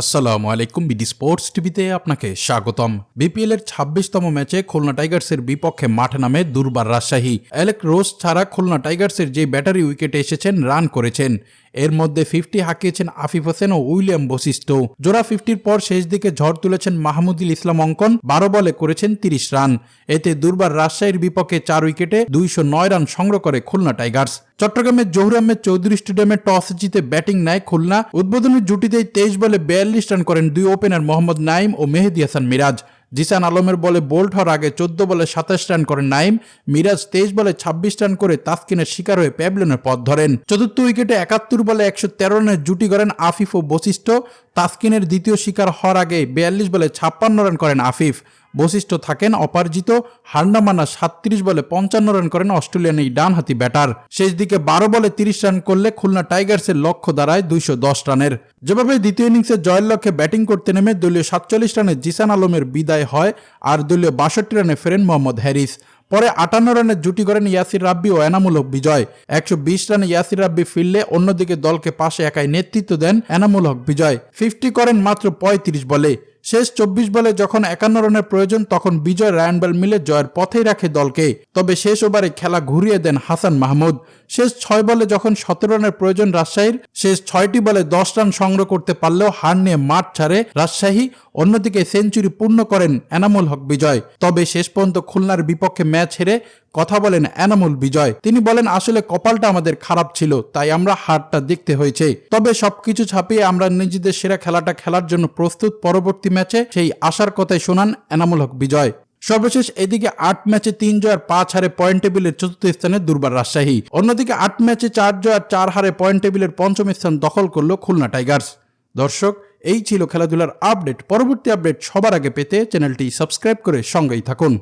আসসালামু আলাইকুম BD sports টিভিতে আপনাকে স্বাগতম। বিপিএল এর ছাব্বিশতম ম্যাচে খুলনা টাইগার্সের বিপক্ষে মাঠে নামে দুর্বার রাজশাহী। অ্যালেক রোজ ছাড়া খুলনা টাইগার্সের যে ব্যাটারি উইকেটে এসেছেন, রান করেছেন। এর মধ্যে ফিফটি হাঁকিয়েছেন আফিফ হোসেন ও উইলিয়াম বশিষ্ঠ। জোড়া ফিফটির পর শেষ দিকে ঝড় তুলেছেন মাহমুদুল ইসলাম অঙ্কন, বারো বলে করেছেন তিরিশ রান। এতে দুর্বার রাজশাহীর বিপক্ষে চার উইকেটে দুইশো নয় রান সংগ্রহ করে খুলনা টাইগার্স। চট্টগ্রামের জহুর আহমেদ চৌধুরী স্টেডিয়ামে টস জিতে ব্যাটিং নেয় খুলনা। উদ্বোধনী জুটিতেই তেইশ বলে বিয়াল্লিশ রান করেন দুই ওপেনার মোহাম্মদ নাইম ও মেহেদি হাসান মিরাজ। জিসান আলমের বলে বোল্ট হওয়ার আগে চোদ্দ বলে সাতাশ রান করেন নাইম, মিরাজ তেইশ বলে ছাব্বিশ রান করে তাসকিনের শিকার হয়ে প্যাবলনের পথ ধরেন। চতুর্থ উইকেটে একাত্তর বলে একশো তেরো রানের জুটি করেন আফিফ ও বশিষ্ঠ। তাসকিনের দ্বিতীয় শিকার হওয়ার আগে বিয়াল্লিশ বলে ছাপ্পান্ন রান করেন আফিফ। বশিষ্ঠ থাকেন অপার্জিত হান্ডামানা সাতত্রিশ বলে পঞ্চান্ন রান করেন অস্ট্রেলিয়ান এই ডানহাতি ব্যাটার। শেষ দিকে বারো বলে তিরিশ রান করলে খুলনা টাইগার্সের লক্ষ্য দাঁড়ায় দুইশো দশ রানের। যেভাবে দ্বিতীয় ইনিংসে জয়ের লক্ষ্যে ব্যাটিং করতে নেমে দলীয় সাতচল্লিশ রানে জিসান আলমের বিদায় হয় আর দলীয় বাষট্টি রানে ফেরেন মোহাম্মদ হ্যারিস। পরে আটান্ন রানের জুটি করেন ইয়াসির রাব্বি ও এনামুল হক বিজয়। একশো বিশ রানে ইয়াসির রাব্বি ফিরলে অন্যদিকে দলকে পাশে একাই নেতৃত্ব দেন এনামুল হক বিজয়। ফিফটি করেন মাত্র পঁয়ত্রিশ বলে। শেষ চব্বিশ বলে যখন একান্ন রানের প্রয়োজন, তখন বিজয় রায়ানবেল মিলে জয়ের পথেই রাখে দলকে। তবে শেষ ওভারে খেলা ঘুরিয়ে দেন হাসান মাহমুদ। শেষ ছয় বলে যখন সতেরো রানের প্রয়োজন রাজশাহীর, শেষ ছয়টি বলে দশ রান সংগ্রহ করতে পারলেও হার নিয়ে মাঠ ছাড়ে রাজশাহী। অন্যদিকে সেঞ্চুরি পূর্ণ করেন এনামুল হক বিজয়। তবে শেষ পর্যন্ত খুলনার বিপক্ষে ম্যাচ হেরে কথা বলেন এনামুল বিজয়। তিনি বলেন, আসলে কপালটা আমাদের খারাপ ছিল, তাই আমরা হারটা দেখতে হয়েছে। তবে সবকিছু ছাপিয়ে আমরা নিজেদের সেরা খেলাটা খেলার জন্য প্রস্তুত। পরবর্তী ম্যাচে সেই আশার কথাই শোনান এনামুল হক বিজয়। সর্বশেষ এদিকে আট ম্যাচে তিন জয়ের পাঁচ হারে পয়েন্ট টেবিলের চতুর্থ স্থানে দুর্বার রাজশাহী। অন্যদিকে আট ম্যাচে চার জয়ের চার হারে পয়েন্ট টেবিলের পঞ্চম স্থান দখল করল খুলনা টাইগার্স। দর্শক, এই ছিল খেলাধুলার আপডেট। পরবর্তী আপডেট সবার আগে পেতে চ্যানেলটি সাবস্ক্রাইব করে সঙ্গেই থাকুন।